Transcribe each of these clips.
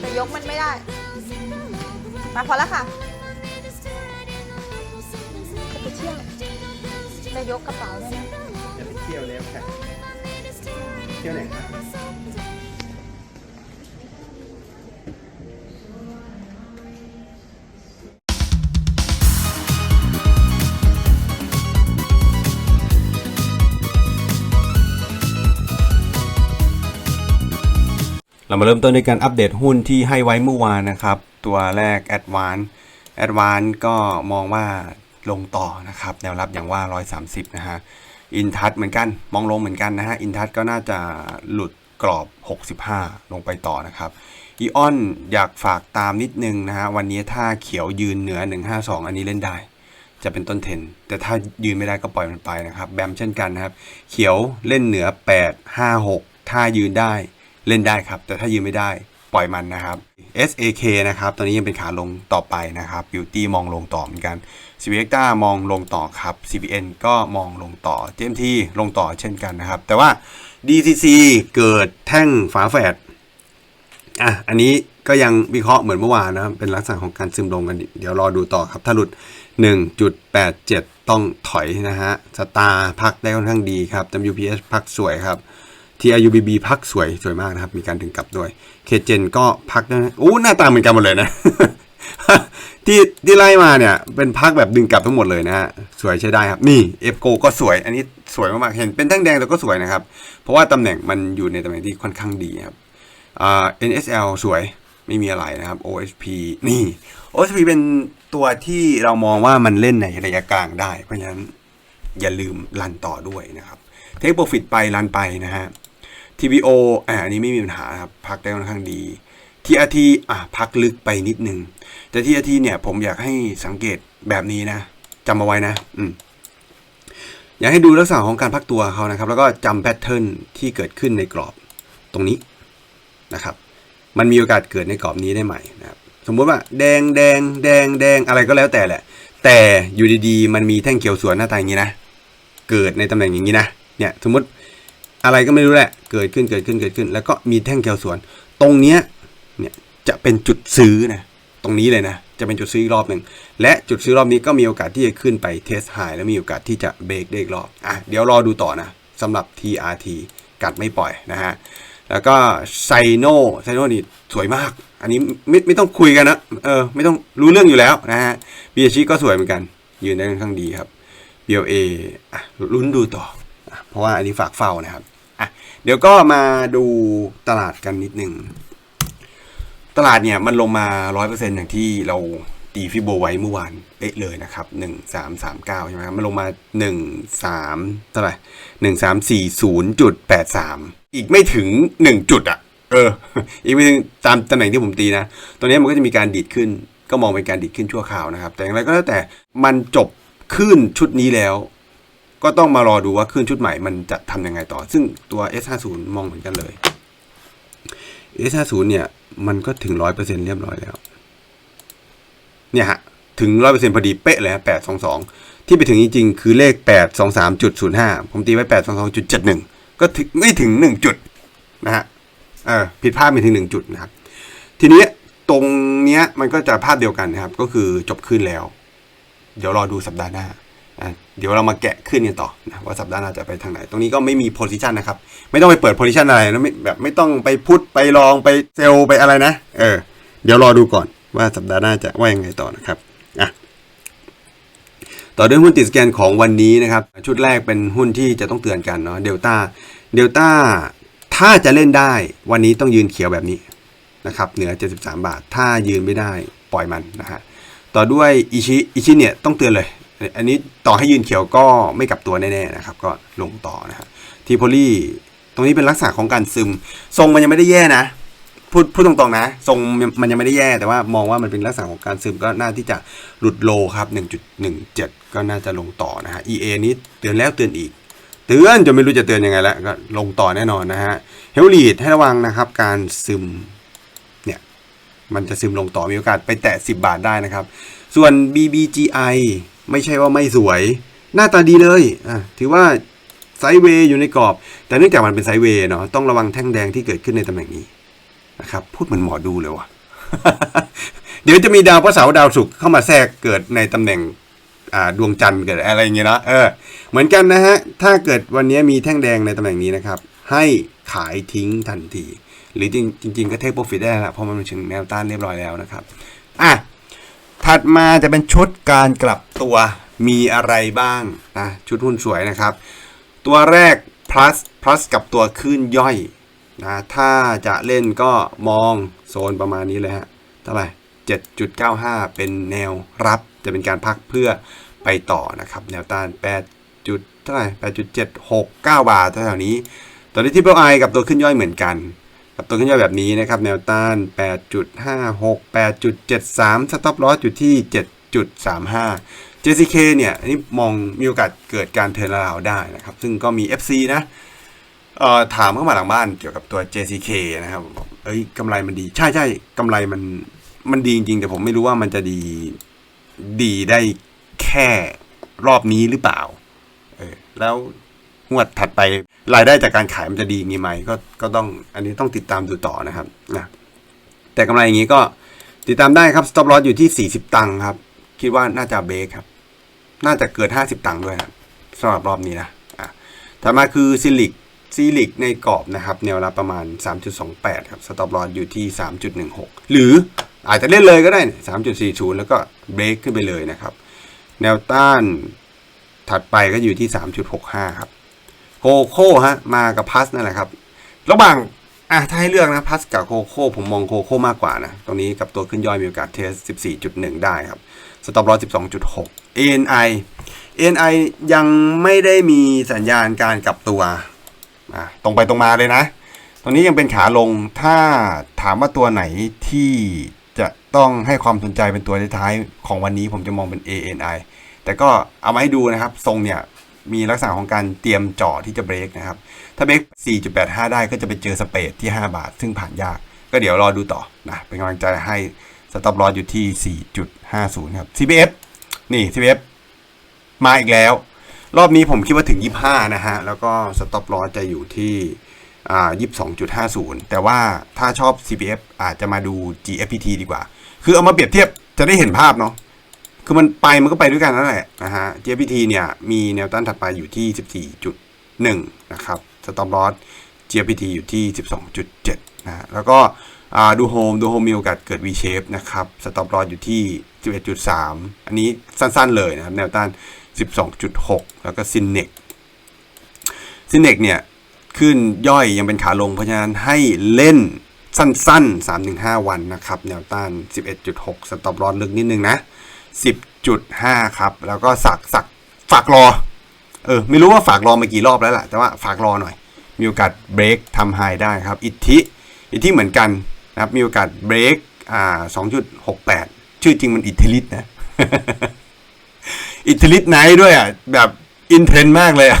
แต่ยกมันไม่ได้ มาพอแล้วค่ะจะไปเที่ยวจะยกกระเป๋าด้วยนะจะไปเที่ยวแล้วค่ะ เที่ยวไหนคะ เรามาเริ่มต้นในการอัปเดตหุ้นที่ให้ไว้เมื่อวานนะครับ ตัวแรก a d v a n c e a d v a n c e ก็มองว่าลงต่อนะครับ แนวรับอย่างว่า 130 นะฮะอินทัศเหมือนกันมองลงเหมือนกันนะฮะอินทัศก็น่าจะหลุดกรอบ 65 ลงไปต่อนะครับอีออนอยากฝากตามนิดนึงนะฮะวันนี้ถ้าเขียวยืนเหนือ 152 อันนี้เล่นได้ จะเป็นต้นเทน แต่ถ้ายืนไม่ได้ก็ปล่อยมันไปนะครับ แบมเช่นกันนะครับ เขียวเล่นเหนือ 8 5 6 ถ้ายืนได้ เล่นได้ครับ แต่ถ้ายืนไม่ได้ปล่อยมันนะครับ SAK นะครับตอนนี้ยังเป็นขาลงต่อไปนะครับ Beauty มองลงต่อเหมือนกัน c v x มองลงต่อครับ CPN ก็มองลงต่อ GMT ลงต่อเช่นกันนะครับ แต่ว่า DCC เกิดแท่งฝาแฝดอะอันนี้ก็ยังวิเคราะห์เหมือนเมื่อวานนะเป็นลักษณะของการซึมลงกัน เดี๋ยวรอดูต่อครับ ถ้าหลุด 1.87 ต้องถอยนะฮะสตาร์พักได้ค่อนข้างดีครับ WPS พักสวยครับ TIUBB พักสวยสวยมากนะครับ มีการถึงกลับด้วย KGen ก็พักนะโอ้หน้าตาเหมือนกันหมดเลยนะ ที่ที่ไล่มาเนี่ย เป็นพักแบบดึงกลับทั้งหมดเลยนะฮะสวยใช้ได้ครับ นี่ f g o ก็สวย อันนี้สวยมากๆเห็นเป็นแท่งแดงแต่ก็สวยนะครับ เพราะว่าตำแหน่งมันอยู่ในตำแหน่งที่ค่อนข้างดีครับอ่า NSL สวยไม่มีอะไรนะครับ OSP นี่ OSP เป็นตัวที่เรามองว่ามันเล่นในระยะกลางได้ เพราะฉะนั้นอย่าลืมรันต่อด้วยนะครับ เทคโปรฟิตไปรันไปนะฮะ TBO อ่าอันนี้ไม่มีปัญหาครับพักได้ค่อนข้างดี TRT อะพักลึกไปนิดนึง แต่ TRT เนี่ยผมอยากให้สังเกตแบบนี้นะจำเอาไว้นะ อืมอยากให้ดูลักษณะของการพักตัวเขานะครับ แล้วก็จำแพทเทิร์นที่เกิดขึ้นในกรอบตรงนี้นะครับ มันมีโอกาสเกิดในกรอบนี้ได้ใหม่นะครับ สมมติว่าแดงแดงแดงแดงอะไรก็แล้วแต่แหละ แต่อยู่ดีๆ มันมีแท่งเขียวสวนหน้าตาอย่างนี้นะ เกิดในตำแหน่งอย่างนี้นะ เนี่ยสมมติ อะไรก็ไม่รู้แหละ เกิดขึ้นเกิดขึ้นเกิดขึ้น แล้วก็มีแท่งเขียวสวน ตรงเนี้ยเนี่ยจะเป็นจุดซื้อนะตรงนี้เลยนะจะเป็นจุดซื้ออีกรอบหนึ่งและจุดซื้อรอบนี้ก็มีโอกาสที่จะขึ้นไปเทสไฮแล้วมีโอกาสที่จะเบรกได้อีกรอบอะเดี๋ยวรอดูต่อนะสำหรับ TRT กัดไม่ปล่อยนะฮะแล้วก็ไซโนไซโนนี่สวยมาก อันนี้ไม่ไม่ต้องคุยกันนะเออไม่ต้องรู้เรื่องอยู่แล้วนะฮะบีเอชีก็สวยเหมือนกัน ยืนได้ค่อนข้างดีครับ BLA อะลุ้นดูต่อ เพราะว่าอันนี้ฝากเฝ้านะครับ อะเดี๋ยวก็มาดูตลาดกันนิดหนึ่งตลาดเนี่ยมันลงมา 100%อย่างที่เราตีฟิโบไว้เมื่อวานเป๊ะเลยนะครับ 1339 ใช่ไหมครับมันลงมา 13เท่าไหร่1340.83 อีกไม่ถึง 1 จุดอะ เออ อีกไม่ถึงตามตำแหน่งที่ผมตีนะ ตอนนี้มันก็จะมีการดีดขึ้น ก็มองเป็นการดีดขึ้นชั่วคราวนะครับ แต่อย่างไรก็แล้วแต่มันจบขึ้นชุดนี้แล้ว ก็ต้องมารอดูว่าขึ้นชุดใหม่มันจะทำยังไงต่อ ซึ่งตัว S50 มองเหมือนกันเลย S50 เนี่ยมันก็ถึงร้อยเปอร์เซ็นเรียบร้อยแล้ว เนี่ยฮะ ถึงร้อยเปอร์เซ็นพอดีเป๊ะเลยฮะแปดสองสองที่ไปถึงจริงๆ คือเลขแปดสองสามจุดศูนย์ห้าผมตีไว้แปดสองสองจุดเจ็ดหนึ่งก็ถึงไม่ถึงหนึ่งจุดนะฮะเออผิดพลาดไปถึงหนึ่งจุดนะครับ ทีนี้ตรงเนี้ยมันก็จะภาพเดียวกันนะครับ ก็คือจบขึ้นแล้ว เดี๋ยวรอดูสัปดาห์หน้า เดี๋ยวเรามาแกะขึ้นกันต่อนะว่าสัปดาห์หน้าจะไปทางไหน ตรงนี้ก็ไม่มีโพซิชันนะครับ ไม่ต้องไปเปิดโพซิชันอะไรนะไม่แบบไม่ต้องไปพุทไปลองไปเซลไปอะไรนะ เออ เดี๋ยวรอดูก่อนว่าสัปดาห์หน้าจะว่ายังไงต่อนะครับอะต่อด้วยหุ้นติดสแกนของวันนี้นะครับ ชุดแรกเป็นหุ้นที่จะต้องเตือนกันเนาะเดลต้าเดลต้าถ้าจะเล่นได้วันนี้ต้องยืนเขียวแบบนี้นะครับเหนือ 73 บาท ถ้ายืนไม่ได้ปล่อยมันนะฮะต่อด้วยอิชิอิชิเนี่ยต้องเตือนเลย อันนี้ต่อให้ยืนเขียวก็ไม่กลับตัวแน่ๆนะครับ ก็ลงต่อนะฮะทีโพลีตรงนี้เป็นลักษณะของการซึม ทรงมันยังไม่ได้แย่นะพูดพูดตรงๆนะ ทรงมันยังไม่ได้แย่แต่ว่ามองว่ามันเป็นลักษณะของการซึมก็น่าที่จะหลุดโลครับ 1.17 ก็น่าจะลงต่อนะฮะ EA นี้เตือนแล้วเตือนอีก เตือนจนไม่รู้จะเตือนยังไงแล้วก็ลงต่อแน่นอนนะฮะเฮลลีดให้ระวังนะครับ การซึมเนี่ยมันจะซึมลงต่อมีโอกาสไปแตะ 10 บาทได้นะครับ ส่วน BBGI ไม่ใช่ว่าไม่สวย หน้าตาดีเลยอะถือว่าไซด์เวย์อยู่ในกรอบ แต่เนื่องจากมันเป็นไซด์เวย์เนาะต้องระวังแท่งแดงที่เกิดขึ้นในตำแหน่งนี้นะครับพูดเหมือนหมอดูเลยว่ะเดี๋ยวจะมีดาวพระเสาร์ดาวศุกร์เข้ามาแทรกเกิดในตำแหน่งดวงจันทร์เกิดอะไรอย่างเงี้ยนะเออเหมือนกันนะฮะถ้าเกิดวันนี้มีแท่งแดงในตำแหน่งนี้นะครับ ให้ขายทิ้งทันที หรือจริงจริงก็เทคโปรฟิตได้แล้วเพราะมันถึงแนวต้านเรียบร้อยแล้วนะครับ อะ ถัดมาจะเป็นชุดการกลับตัวมีอะไรบ้างนะชุดหุ้นสวยนะครับ ตัวแรก plus plus กับตัวขึ้นย่อยนะถ้าจะเล่นก็มองโซนประมาณนี้เลยฮะเท่าไหร่7.95 เป็นแนวรับจะเป็นการพักเพื่อไปต่อนะครับ แนวต้าน 8. จุดเท่าไหร่8.769 บาทแถวๆนี้ตัวนี้ที่เปไอกับตัวขึ้นย่อยเหมือนกัน กับตัวขึ้นย่อยแบบนี้นะครับ แนวต้าน 8.56 8.73 สต็อปลอสอยู่ที่ 7.35 JCK เนี่ย อันนี้มองมีโอกาสเกิดการเทิร์นราวได้นะครับ ซึ่งก็มี FC นะเอ่อถามเข้ามาหลังบ้านเกี่ยวกับตัว JCK นะครับเอ้ยกำไรมันดี ใช่ใช่กำไรมันมันดีจริงๆแต่ผมไม่รู้ว่ามันจะดีดีได้แค่รอบนี้หรือเปล่า เออแล้ว งวดถัดไปรายได้จากการขายมันจะดีอย่างนี้ไหมก็ก็ต้องอันนี้ต้องติดตามดูต่อนะครับนะแต่กำไรอย่างนี้ก็ติดตามได้ครับ stop loss อยู่ที่ 40 ตังค์ครับ คิดว่าน่าจะเบรกครับ น่าจะเกิด 50 ตังค์ด้วยครับสำหรับรอบนี้นะอะถัดมาคือซิลิกซิลิกในกรอบนะครับแนวรับประมาณ 3.28 ครับ stop loss อยู่ที่ 3.16 หรืออาจจะเล่นเลยก็ได้เนี่ย3.40 แล้วก็เบรกขึ้นไปเลยนะครับ แนวต้านถัดไปก็อยู่ที่ 3.65 ครับ โคโค่ฮะมากับพัสนั่นแหละครับ ระหว่างอะถ้าให้เลือกนะพัสกับโคโค่ผมมองโคโค่มากกว่านะ ตรงนี้กับตัวขึ้นย่อยมีโอกาสเทส 14.1 ได้ครับสต็อปลอส12.6 ANI ANI ยังไม่ได้มีสัญญาณการกลับตัวตรงไปตรงมาเลยนะ ตรงนี้ยังเป็นขาลงถ้าถามว่าตัวไหนที่จะต้องให้ความสนใจเป็นตัวท้ายของวันนี้ผมจะมองเป็น ANI แต่ก็เอามาให้ดูนะครับ ทรงเนี่ย มีลักษณะของการเตรียมเจาะที่จะเบรกนะครับ ถ้าเบรก 4.85 ได้ก็จะไปเจอสเปดที่ 5 บาท ซึ่งผ่านยาก ก็เดี๋ยวรอดูต่อนะเป็นกำลังใจให้สต็อปลอสอยู่ที่ 4.50 ครับ CPF นี่ CPF มาอีกแล้ว รอบนี้ผมคิดว่าถึง 25 นะฮะ แล้วก็สต็อปลอสจะอยู่ที่อ22.50 แต่ว่าถ้าชอบ CPF อาจจะมาดู GFPT ดีกว่า คือเอามาเปรียบเทียบจะได้เห็นภาพเนาะ คือมันไปมันก็ไปด้วยกันนั่นแหละนะฮะ GPT เนี่ยมีแนวต้านถัดไปอยู่ที่ 14.1 นะครับ Stop Loss GPT อยู่ที่ 12.7นะฮะแล้วก็ดูโฮมดูโฮมมีโอกาสเกิด V shape นะครับ Stop Loss อยู่ที่ 11.3 อันนี้สั้นๆเลยนะครับแนวต้าน 12.6 แล้วก็ s y n e x s y n e x เนี่ยขึ้นย่อยยังเป็นขาลงเพราะฉะนั้นให้เล่นสั้นๆ 3-5 วันนะครับ แนวต้าน 11.6 Stop Loss ลึกนิดนึงนะ 10.5 ครับ แล้วก็สักสักฝากรอ เออ ไม่รู้ว่าฝากรอมากี่รอบแล้วล่ะ แต่ว่าฝากรอหน่อย มีโอกาสเบรกทำไฮได้ครับ อิทธิ อิทธิเหมือนกันนะครับ มีโอกาสเบรกอ่า 2.68 ชื่อจริงมันอิทธิฤทธิ์นะ อิทธิฤทธิ์ไนท์ด้วยอะ แบบอินเทรนด์มากเลยอะ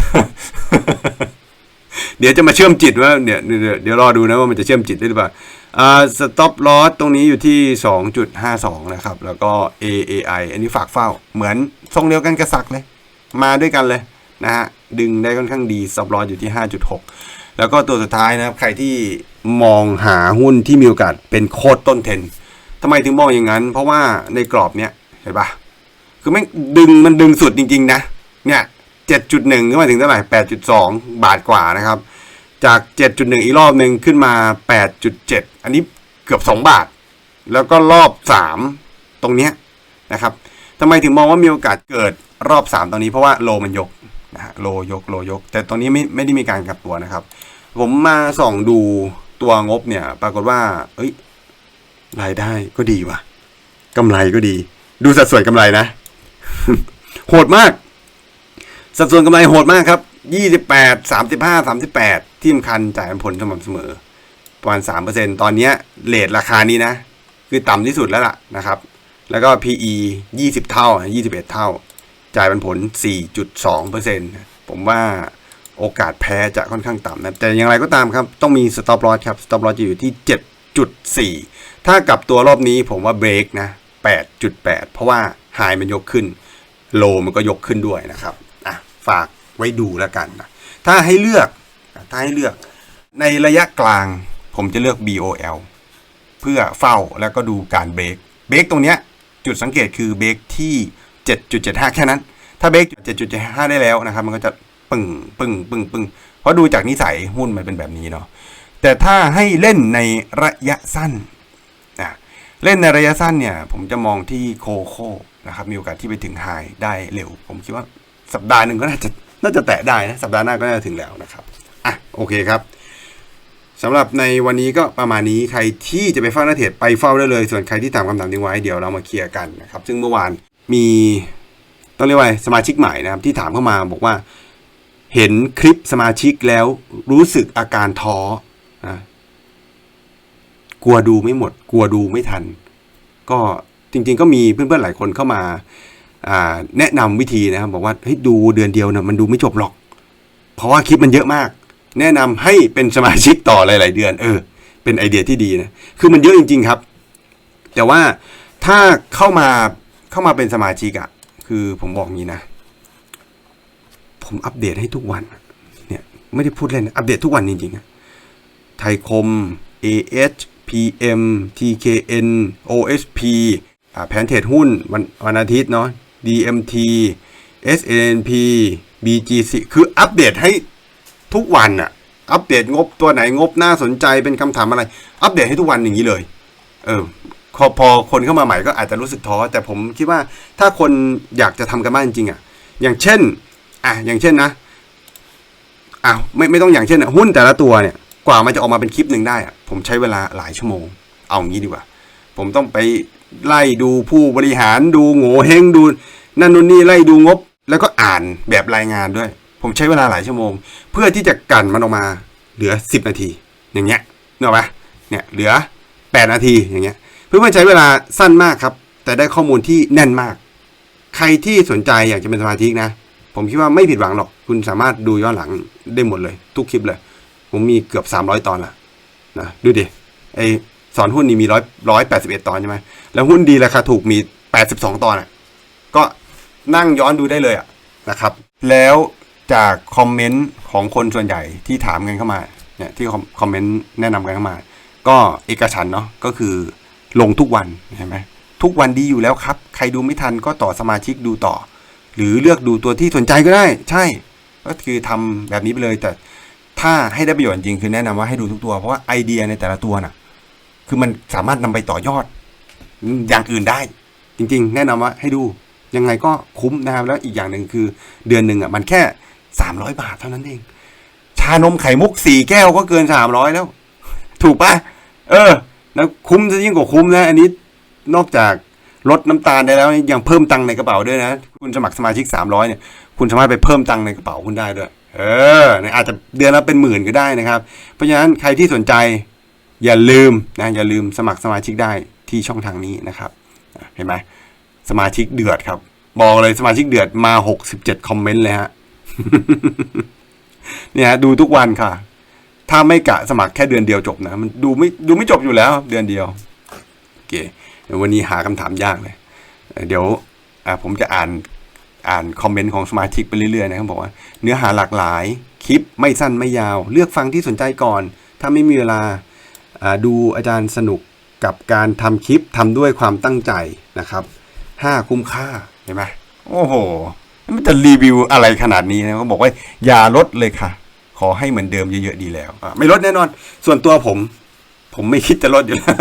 เดี๋ยวจะมาเชื่อมจิตว่าเดี๋ยวเดี๋ยวเดี๋ยวรอดูนะว่ามันจะเชื่อมจิตได้หรือเปล่า อ่าสต็อปลอสตรงนี้อยู่ที่ 2.52 นะครับ แล้วก็ AAI อันนี้ฝากเฝ้า เหมือนทรงเดียวกันกระสักเลย มาด้วยกันเลยนะฮะ ดึงได้ค่อนข้างดีสต็อปลอสอยู่ที่ 5.6 แล้วก็ตัวสุดท้ายนะครับ ใครที่มองหาหุ้นที่มีโอกาสเป็นโคตรต้นเทนทำไมถึงมองอย่างนั้น เพราะว่าในกรอบเนี้ยเห็นปะคือแม่งดึงมันดึงสุดจริง ๆ นะ เนี่ย 7.1ขึ้นมาถึงเท่าไหร่8.2 บาทกว่านะครับ จาก 7.1 อีกรอบหนึ่งขึ้นมา 8.7 อันนี้เกือบ 2 บาท แล้วก็รอบ 3 ตรงเนี้ยนะครับทำไมถึงมองว่ามีโอกาสเกิดรอบ 3ตรงนี้เพราะว่าโลมันยกนะฮะโลยกโลยก แต่ตรงนี้ไม่ไม่ได้มีการกลับตัวนะครับ ผมมาส่องดูตัวงบเนี่ย ปรากฏว่า เอ้ยรายได้ก็ดีว่ะกำไรก็ดี ดูสัดส่วนกำไรนะ โหดมาก สัดส่วนกำไรโหดมากครับ 28 35 38ที่สำคัญจ่ายผลสม่ำเสมอ ประมาณ3%ตอนเซ็นตอนนี้เลทราคานี้นะ คือต่ำที่สุดแล้วล่ะนะครับ แล้วก็ PE 20เท่า21เท่า จ่ายปันผล4.2%ผมว่าโอกาสแพ้จะค่อนข้างต่ำนะ แต่อย่างไรก็ตามครับ ต้องมี stop loss ครับ stop loss จะอยู่ที่7.4ถ้ากลับตัวรอบนี้ผมว่าเบรกนะ8.8เพราะว่าไฮมันยกขึ้น โลมันก็ยกขึ้นด้วยนะครับ อะ ฝาก ไว้ดูแล้วกันนะถ้าให้เลือกถ้าให้เลือกในระยะกลางผมจะเลือก BOL เพื่อเฝ้าแล้วก็ดูการเบรกเบรกตรงเนี้ยจุดสังเกตคือเบรกที่ 7.75 แค่นั้น ถ้าเบรก7.75 ได้แล้วนะครับ มันก็จะปึ้งปึ้งปึ้งปึ้งเพราะดูจากนิสัยหุ้นมันเป็นแบบนี้เนาะแต่ถ้าให้เล่นในระยะสั้นนะเล่นในระยะสั้นเนี่ย ผมจะมองที่โคโค่นะครับ มีโอกาสที่ไปถึงไฮได้เร็ว ผมคิดว่าสัปดาห์หนึ่งก็น่าจะ น่าจะแตะได้นะสัปดาห์หน้าก็น่าจะถึงแล้วนะครับอะโอเคครับสำหรับในวันนี้ก็ประมาณนี้ใครที่จะไปเฝ้าหน้าเทรดไปเฝ้าได้เลย ส่วนใครที่ถามคำถามทิ้งไว้เดี๋ยวเรามาเคลียร์กันนะครับ ซึ่งเมื่อวานมีต้องเรียกว่าสมาชิกใหม่นะครับที่ถามเข้ามาบอกว่า เห็นคลิปสมาชิกแล้วรู้สึกอาการท้อนะกลัวดูไม่หมด กลัวดูไม่ทัน ก็จริง ๆ ก็มีเพื่อนๆหลายคนเข้ามาอ่า แนะนำวิธีนะครับบอกว่าเฮ้ยดูเดือนเดียวนะมันดูไม่จบหรอก เพราะว่าคลิปมันเยอะมาก แนะนำให้เป็นสมาชิกต่อหลาย ๆ เดือน เออ เป็นไอเดียที่ดีนะคือมันเยอะจริง ๆ ครับ แต่ว่าถ้าเข้ามาเข้ามาเป็นสมาชิกอะคือผมบอกงี้นะ ผมอัปเดตให้ทุกวัน เนี่ยไม่ได้พูดเล่นนะอัปเดตทุกวันจริงๆอะไทยคม AH PM TKN OSP อ่าแผนเทรดหุ้นวันวันอาทิตย์เนาะ DMT SNP BGC คืออัปเดตให้ทุกวันอะอัปเดตงบตัวไหนงบน่าสนใจเป็นคำถามอะไร อัปเดตให้ทุกวันอย่างนี้เลย เออพอพอคนเข้ามาใหม่ก็อาจจะรู้สึกท้อ แต่ผมคิดว่าถ้าคนอยากจะทำกันบ้านจริงๆอะอย่างเช่น อะอย่างเช่นนะอะไม่ไม่ต้องอย่างเช่นอะหุ้นแต่ละตัวเนี่ยกว่ามันจะออกมาเป็นคลิปหนึ่งได้อะผมใช้เวลาหลายชั่วโมง เอางี้ดีกว่า ผมต้องไปไล่ดูผู้บริหารดูโง่เฮงดูนั่นนู่นนี่ไล่ดูงบ แล้วก็อ่านแบบรายงานด้วย ผมใช้เวลาหลายชั่วโมง เพื่อที่จะกันมันออกมาเหลือสิบนาที อย่างเงี้ยนึกออกปะเนี่ยเหลือแปดนาทีอย่างเงี้ยเพื่อใช้เวลาสั้นมากครับ แต่ได้ข้อมูลที่แน่นมาก ใครที่สนใจอยากจะเป็นสมาชิกนะ ผมคิดว่าไม่ผิดหวังหรอก คุณสามารถดูย้อนหลังได้หมดเลย ทุกคลิปเลย ผมมีเกือบ 300 ตอนละนะดูดิไอ สอนหุ้นนี่มีร้อยร้อยแปดสิบเอ็ดตอนใช่ไหมแล้วหุ้นดีราคาถูกมีแปดสิบสองตอนอะ ก็นั่งย้อนดูได้เลยอะนะครับ แล้วจากคอมเมนต์ของคนส่วนใหญ่ที่ถามกันเข้ามาเนี่ยที่คอมเมนต์แนะนำกันเข้ามา ก็เอกฉันเนาะก็คือลงทุกวันใช่ไหมทุกวันดีอยู่แล้วครับ ใครดูไม่ทันก็ต่อสมาชิกดูต่อ หรือเลือกดูตัวที่สนใจก็ได้ ใช่ ก็คือทำแบบนี้ไปเลยแต่ถ้าให้ได้ประโยชน์จริงคือแนะนำว่าให้ดูทุกตัวเพราะว่าไอเดียในแต่ละตัวน่ะ คือมันสามารถนำไปต่อยอด อย่างอื่นได้ จริง ๆ แนะนำว่าให้ดูยังไงก็คุ้มนะครับแล้วอีกอย่างหนึ่งคือเดือนหนึ่งอะมันแค่สามร้อยบาทเท่านั้นเอง ชานมไข่มุกสี่แก้วก็เกินสามร้อยแล้ว ถูกปะเออ แล้วคุ้มจะยิ่งกว่าคุ้มนะ อันนี้นอกจากลดน้ำตาลได้แล้วยังเพิ่มตังค์ในกระเป๋าด้วยนะ คุณสมัครสมาชิกสามร้อยเนี่ย คุณสามารถไปเพิ่มตังค์ในกระเป๋าคุณได้ด้วย เออเนี่ยอาจจะเดือนละเป็นหมื่นก็ได้นะครับ เพราะฉะนั้นใครที่สนใจ อย่าลืมนะอย่าลืมสมัครสมาชิกได้ที่ช่องทางนี้นะครับเห็นไหมสมาชิกเดือดครับ บอกเลยสมาชิกเดือดมา 67 คอมเมนต์เลยฮะเนี่ยฮะดูทุกวันค่ะ ถ้าไม่กะสมัครแค่เดือนเดียวจบนะ มันดูไม่ดูไม่จบอยู่แล้ว เดือนเดียวโอเควันนี้หาคำถามยากเลย เดี๋ยวผมจะอ่านอ่านคอมเมนต์ของสมาชิกไปเรื่อยๆนะครับบอกว่า เนื้อหาหลากหลาย คลิปไม่สั้นไม่ยาว เลือกฟังที่สนใจก่อน ถ้าไม่มีเวลา ดูอาจารย์สนุกกับการทำคลิปทำด้วยความตั้งใจนะครับห้าคุ้มค่าเห็นไหมโอ้โหมันจะรีวิวอะไรขนาดนี้นะเขาบอกว่าอย่าลดเลยค่ะ ขอให้เหมือนเดิมเยอะๆดีแล้วอะไม่ลดแน่นอน ส่วนตัวผม ผมไม่คิดจะลดอยู่แล้ว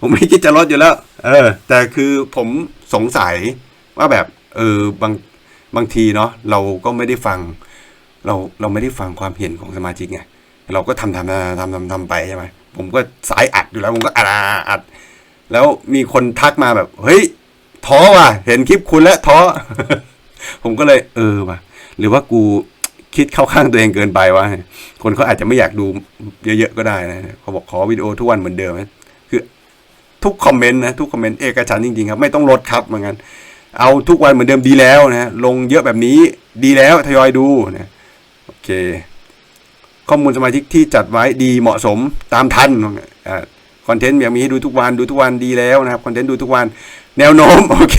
ผมไม่คิดจะลดอยู่แล้ว เออ แต่คือผมสงสัยว่าแบบ เออบางบางทีเนาะเราก็ไม่ได้ฟัง เราเราไม่ได้ฟังความเห็นของสมาชิกไง เราก็ทำทำทำทำทำทำไปใช่ไหมผมก็สายอัดอยู่แล้วผมก็อัดอัด แล้วมีคนทักมาแบบ เฮ้ยท้อว่ะ เห็นคลิปคุณแล้วท้อ ผมก็เลยเออว่ะ หรือว่ากูคิดเข้าข้างตัวเองเกินไปวะคนเขาอาจจะไม่อยากดูเยอะๆก็ได้นะเขาบอกขอวิดีโอทุกวันเหมือนเดิมนะคือทุกคอมเมนต์นะทุกคอมเมนต์เอกฉันจริงๆครับไม่ต้องลดครับเหมือนกันเอาทุกวันเหมือนเดิมดีแล้วนะลงเยอะแบบนี้ดีแล้วทยอยดูนะโอเค ข้อมูลสมาชิกที่จัดไว้ดีเหมาะสมตามทันคอนเทนต์อยากมีให้ดูทุกวันดูทุกวันดีแล้วนะครับคอนเทนต์ดูทุกวันแนวโน้มโอเค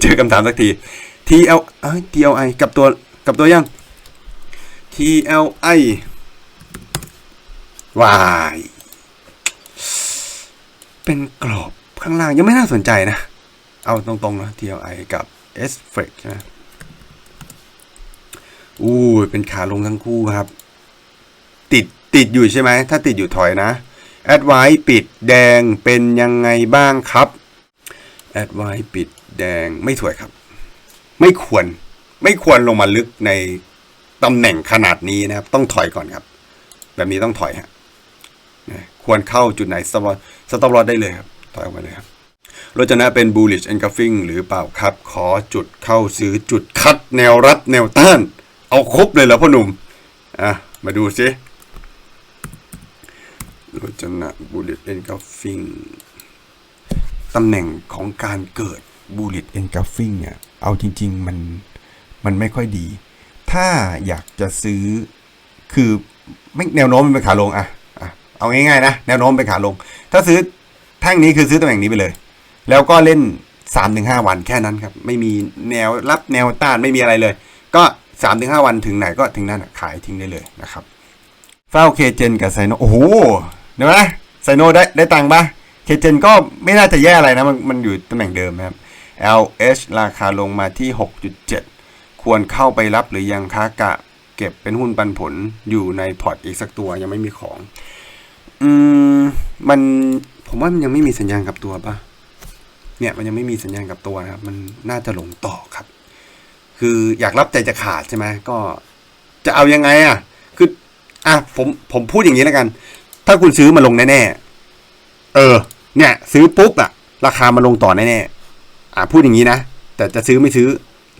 เจอคำถามสักที TL เอ้ย TLI กับตัวกับตัวยัง TLI วายเป็นกรอบข้างล่างยังไม่น่าสนใจนะ เอาตรงๆนะ TLI กับ s f r e x นะอู้ยเป็นขาลงทั้งคู่ครับ ติดติดอยู่ใช่ไหม ถ้าติดอยู่ถอยนะ a d v i ปิดแดงเป็นยังไงบ้างครับ a d v i ปิดแดงไม่สวยครับ ไม่ควรไม่ควรลงมาลึกในตำแหน่งขนาดนี้นะครับ ต้องถอยก่อนครับ แบบนี้ต้องถอยฮะควรเข้าจุดไหนสตอปสต็อปลอได้เลยครับ ถอยออกมาเลยครับรจะนะเป็น bullish engulfing หรือเปล่าครับ ขอจุดเข้าซื้อจุดคัดแนวรัดแนวต้าน เอาครบเลยเหรอพ่อหนุ่มอะมาดูซิ รถจนะ bullish engulfing ตำแหน่งของการเกิด bullet engulfing เนี่ยเอาจริง ๆ มันมันไม่ค่อยดี ถ้าอยากจะซื้อคือไม่แนวโน้มเป็นขาลงอะอะเอาง่ายๆนะ แนวโน้มเป็นขาลง ถ้าซื้อแท่งนี้คือซื้อตำแหน่งนี้ไปเลย แล้วก็เล่น3-5วันแค่นั้นครับ ไม่มีแนวรับแนวต้านไม่มีอะไรเลย ก็3-5วันถึงไหนก็ถึงนั่นขายทิ้งได้เลยนะครับเฝ้าเคเจนกับไซโนโอ้โห เดี๋ยวนะไซโนได้ได้ตังค์ปะเคเจนก็ไม่น่าจะแย่อะไรนะ มันมันอยู่ตำแหน่งเดิมนะครับ LH ราคาลงมาที่ 6.7 ควรเข้าไปรับหรือยังคะกะเก็บเป็นหุ้นปันผลอยู่ในพอร์ตอีกสักตัวยังไม่มีของ อืม มันผมว่ามันยังไม่มีสัญญาณกับตัวปะเนี่ยมันยังไม่มีสัญญาณกับตัวนะครับ มันน่าจะหลงต่อครับ คืออยากรับใจจะขาดใช่ไหมก็จะเอายังไงอะ คือ อะผมผมพูดอย่างนี้แล้วกัน ถ้าคุณซื้อมาลงแน่ๆ เออ เนี่ย ซื้อปุ๊บอะราคามาลงต่อแน่ๆ อะพูดอย่างนี้นะ แต่จะซื้อไม่ซื้อ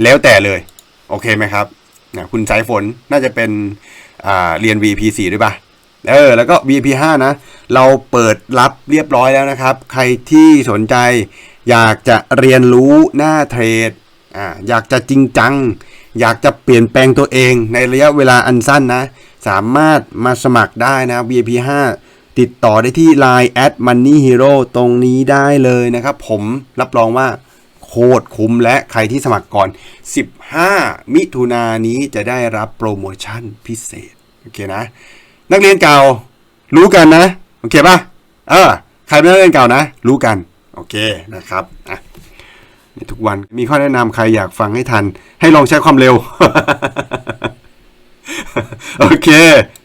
แล้วแต่เลย โอเคไหมครับนะคุณสายฝนน่าจะเป็นอ่าเรียน VP4 ด้วยปะเออ แล้วก็ VP5 นะ เราเปิดรับเรียบร้อยแล้วนะครับ ใครที่สนใจอยากจะเรียนรู้หน้าเทรดอ่าอยากจะจริงจัง อยากจะเปลี่ยนแปลงตัวเองในระยะเวลาอันสั้นนะ สามารถมาสมัครได้นะ VIP5 ติดต่อได้ที่ Line at Money Hero ตรงนี้ได้เลยนะครับ ผมรับรองว่าโคตรคุ้มและใครที่สมัครก่อน 15 มิถุนายนนี้จะได้รับโปรโมชั่นพิเศษ โอเคนะ นักเรียนเก่ารู้กันนะ โอเคป่ะเออใครเป็นนักเรียนเก่านะ รู้กัน โอเคนะครับอะทุกวันมีข้อแนะนำใครอยากฟังให้ทัน ให้ลองใช้ความเร็ว โอเค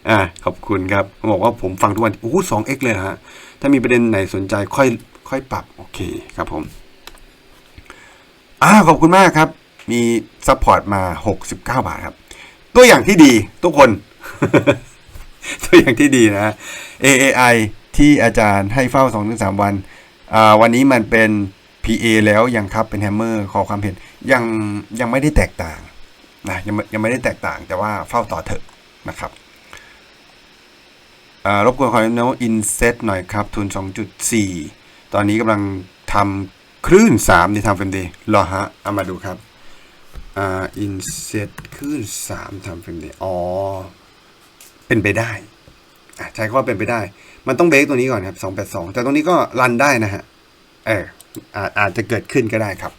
อะขอบคุณครับบอกว่าผมฟังทุกวัน โอ้สองเอ็กเลยฮะ ถ้ามีประเด็นไหนสนใจค่อยค่อยปรับ โอเคครับผม อ่าขอบคุณมากครับ มีซัพพอร์ตมา 69 บาทครับ ตัวอย่างที่ดีทุกคน ตัวอย่างที่ดีนะ AAI ที่อาจารย์ให้เฝ้า 2-3 วัน อ่า วันนี้มันเป็น PA แล้วยังครับเป็นแฮมเมอร์ขอความเห็นยังยังไม่ได้แตกต่างนะยังไม่ยังไม่ได้แตกต่างแต่ว่าเฝ้าต่อเถอะ นะครับรบกวนขอโน้อินเซตหน่อยครับ ทุน 2.4 ตอนนี้กำลังทำคลื่น 3 ในทำเฟรมเดย์รอฮะเอามาดูครับอินเซตคลื่น 3ทำเฟรมเดย์อ๋อ เป็นไปได้ใช้คำว่าเป็นไปได้ มันต้องเบรกตัวนี้ก่อนครับ 282 แต่ตรงนี้ก็รันได้นะฮะเอออาอาจจะเกิดขึ้นก็ได้ครับ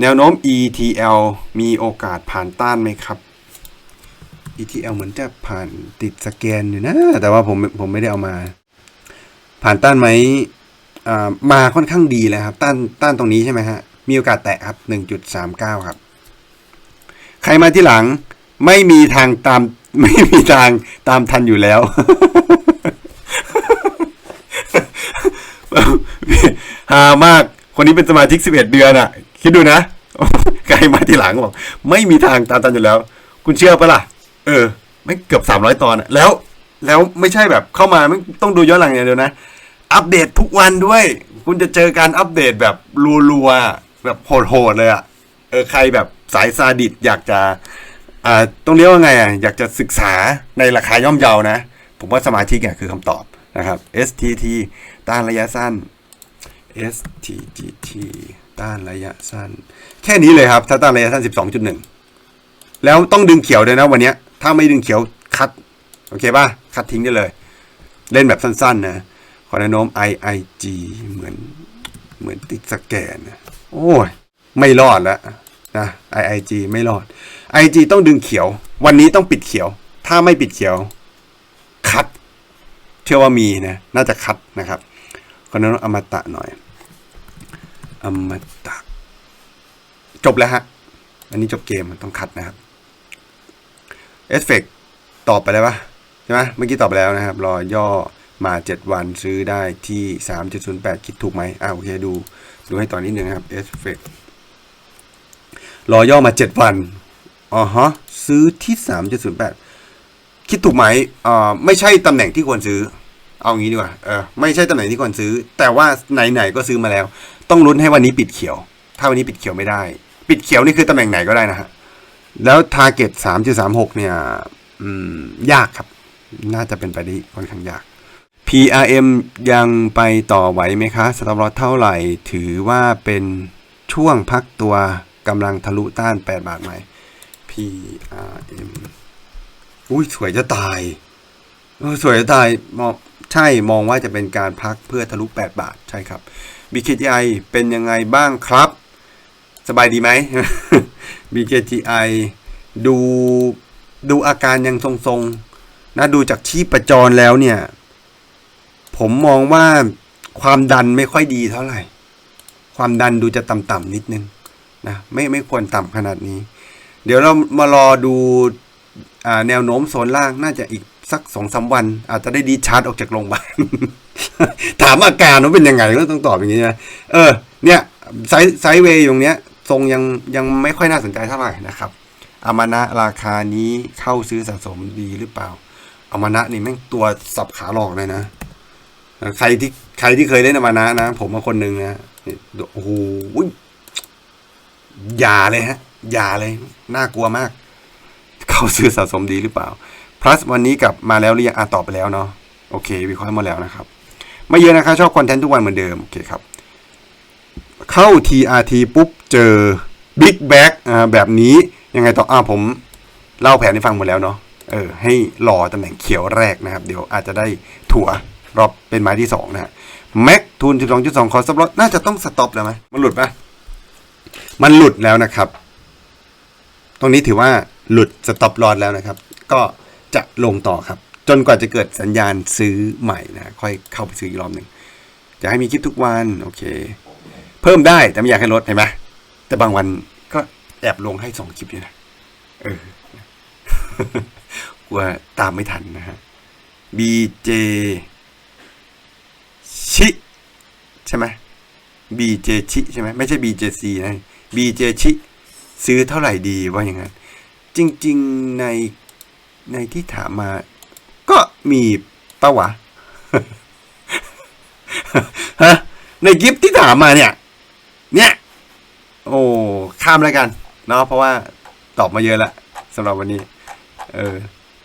แนวโน้ม ETL มีโอกาสผ่านต้านไหมครับ ETL เหมือนจะผ่านติดสแกนอยู่นะ แต่ว่าผมผมไม่ได้เอามา ผ่านต้านไหมมาค่อนข้างดีแล้วครับ ต้านต้านตรงนี้ใช่ไหมฮะ มีโอกาสแตะครับ 1.39 ครับ ใครมาที่หลังไม่มีทางตามไม่มีทางตามทันอยู่แล้วฮามาก คนนี้เป็นสมาชิก 11 เดือนอะ่ะคิดดูนะ ใครมาที่หลังบอกไม่มีทางตามตันอยู่แล้ว คุณเชื่อปะล่ะ เออไม่เกือบ300ตอนอะแล้ว แล้วไม่ใช่แบบเข้ามาไม่ต้องดูย้อนหลังอย่างเดียวนะ อัปเดตทุกวันด้วย คุณจะเจอการอัปเดตแบบรัวๆแบบโหดๆเลยอะ่ะเออใครแบบสายซาดิสอยากจะอ่าต้องเรียกว่าไงอะอยากจะศึกษาในราคาย่อมเยานะ ผมว่าสมาธิเนี่ยคือคำตอบนะครับ STT ต้านระยะสั้น STGT ต้านระยะสั้น แค่นี้เลยครับ ถ้าต้านระยะสั้น 12.1 แล้วต้องดึงเขียวด้วยนะวันนี้ ถ้าไม่ดึงเขียวคัดโอเคป่ะคัดทิ้งได้เลย เล่นแบบสั้นๆ นะขอแนะนำ IIG เหมือนเหมือนติดสแกนนะโอ้ยไม่รอดแล้วนะ IIG ไม่รอด IG ต้องดึงเขียว วันนี้ต้องปิดเขียว ถ้าไม่ปิดเขียว คัดเชื่อว่ามีนะ น่าจะคัดนะครับคนนั้นอมตะหน่อย อมตะ จบแล้วฮะ อันนี้จบเกมต้องคัดนะครับ เอฟเฟกตอบไปแล้วปะใช่ไหมเมื่อกี้ตอบไปแล้วนะครับ รอย่อมา 7 วันซื้อได้ที่ 3.08 คิดถูกไหมอ่าโอเคดู ดูให้ตอนนี้นึงนะครับเอฟเฟกรอย่อมา 7 วันอ๋อฮะซื้อที่ 3.08 คิดถูกไหมอ่าไม่ใช่ตำแหน่งที่ควรซื้อ เอางี้ดีกว่าเออไม่ใช่ตำแหน่งที่ควรซื้อ แต่ว่าไหนๆก็ซื้อมาแล้ว ต้องลุ้นให้วันนี้ปิดเขียว ถ้าวันนี้ปิดเขียวไม่ได้ ปิดเขียวนี่คือตำแหน่งไหนก็ได้นะฮะ แล้วทาร์เก็ต3.36เนี่ยยากครับ น่าจะเป็นไปได้ค่อนข้างยาก PRM ยังไปต่อไหวไหมคะสต็อปลอสเท่าไหร่ ถือว่าเป็นช่วงพักตัวกำลังทะลุต้าน 8 บาทไหม PRM อุ้ยสวยจะตายสวยจะตายมองใช่มองว่าจะเป็นการพักเพื่อทะลุ 8 บาท ใช่ครับ BKTI เป็นยังไงบ้างครับ สบายดีไหม BKTI ดูดูอาการยังทรงๆนะดูจากชีพจรแล้วเนี่ย ผมมองว่าความดันไม่ค่อยดีเท่าไหร่ ความดันดูจะต่ำๆนิดนึงนะไม่ไม่ควรต่ำขนาดนี้ เดี๋ยวเรามารอดูอแนวโน้มโซนล่างน่าจะอีกสักสองสาวัน อาจจะได้ดีชาร์จออกจากโรงพยาบาลถามอาการว่าเป็นยังไงก็ต้องตอบอย่างนี้นะเออ เนี่ยไซส์ไซส์เวย์ตรงเนี้ย ทรงยังยังไม่ค่อยน่าสนใจเท่าไหร่นะครับอามานะราคานี้เข้าซื้อสะสมดีหรือเปล่าอามานะนี่แม่งตัวสับขาหลอกเลยนะ ใครที่ใครที่เคยเล่นอามานะนะ ผมมาคนหนึ่งนะนี่โอ้โหอย่าเลยฮะ อย่าเลย น่ากลัวมาก เข้าซื้อสะสมดีหรือเปล่า plus วันนี้กลับมาแล้วหรือยังอะตอบไปแล้วเนาะโอเควิเคราะห์หมดแล้วนะครับ ไม่เยอะนะครับชอบคอนเทนต์ทุกวันเหมือนเดิม โอเคครับ เข้า TRT ปุ๊บเจอ Big b a g อ่าแบบนี้ยังไงต่ออ่าผมเล่าแผนให้ฟังหมดแล้วเนาะเออให้รอตำแหน่งเขียวแรกนะครับ เดี๋ยวอาจจะได้ถั่วรอบเป็นไม้ที่ 2 นะฮะแม็กทุน 12.2 คอสต็อปลอน่าจะต้องสต็อปแล้วไหมมันหลุดปะมันหลุดแล้วนะครับ ตรงนี้ถือว่าหลุดสต็อปลอดแล้วนะครับ ก็จะลงต่อครับ จนกว่าจะเกิดสัญญาณซื้อใหม่นะ ค่อยเข้าไปซื้ออีกรอบหนึ่งจะให้มีคลิปทุกวัน โอเค เพิ่มได้แต่ไม่อยากให้ลดเห็นไหมแต่บางวันก็แอบลงให้สองคลิปอยู่นะเออกลัวตามไม่ทันนะฮะ BJ ชิใช่ไหม BJ ชิใช่ไหมไม่ใช่ BJC นะ BJ ชิซื้อเท่าไหร่ดีว่าอย่างนั้น จริง ๆ ในในที่ถามมา ก็มีปะวะฮะในกิฟที่ถามมาเนี่ย เนี่ยโอ้ข้ามแล้วกันเนาะเพราะว่าตอบมาเยอะแล้วสำหรับวันนี้ เออ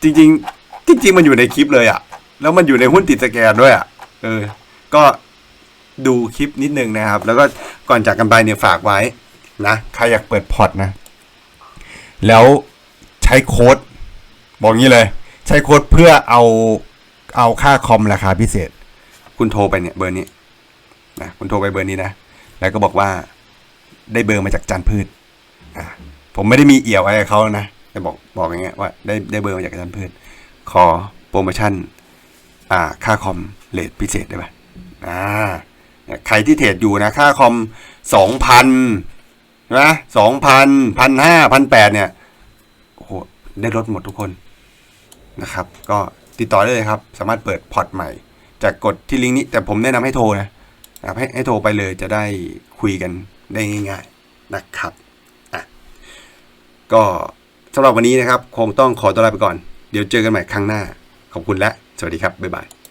จริง ๆ จริง ๆ มันอยู่ในคลิปเลยอะ่ะ แล้วมันอยู่ในหุ้นติดสแกนด้วยอะ่ะ เออ ก็ดูคลิปนิดนึงนะครับ แล้วก็ก่อนจากกันไปเนี่ยฝากไว้นะใครอยากเปิดพอร์ตนะ แล้วใช้โค้ด บอกงี้เลย ใช้โค้ดเพื่อเอาเอาค่าคอมราคาพิเศษ คุณโทรไปเนี่ยเบอร์นี้นะคุณโทรไปเบอร์นี้นะ แล้วก็บอกว่าได้เบอร์มาจากจันพืชผมไม่ได้มีเอี่ยวอะไรกับเขานะแต่บอกบอกอย่างเงี้ยว่าได้ได้เบอร์มาจากจันพืช ขอโปรโมชั่นอ่าค่าคอมเลทพิเศษได้ไหมอ่าใครที่เทรดอยู่นะ ค่าคอมสองพันนะสองพันพันห้าพันแปดเนี่ยโอ้โหได้ลดหมดทุกคนนะครับ ก็ติดต่อได้เลยครับ สามารถเปิดพอร์ตใหม่ จากกดที่ลิงก์นี้ แต่ผมแนะนำให้โทรนะ นะครับให้ให้โทรไปเลยจะได้คุยกันได้ง่ายๆนะครับอะก็สำหรับวันนี้นะครับ คงต้องขอตัวลาไปก่อน เดี๋ยวเจอกันใหม่ครั้งหน้า ขอบคุณและ สวัสดีครับ บ๊ายบาย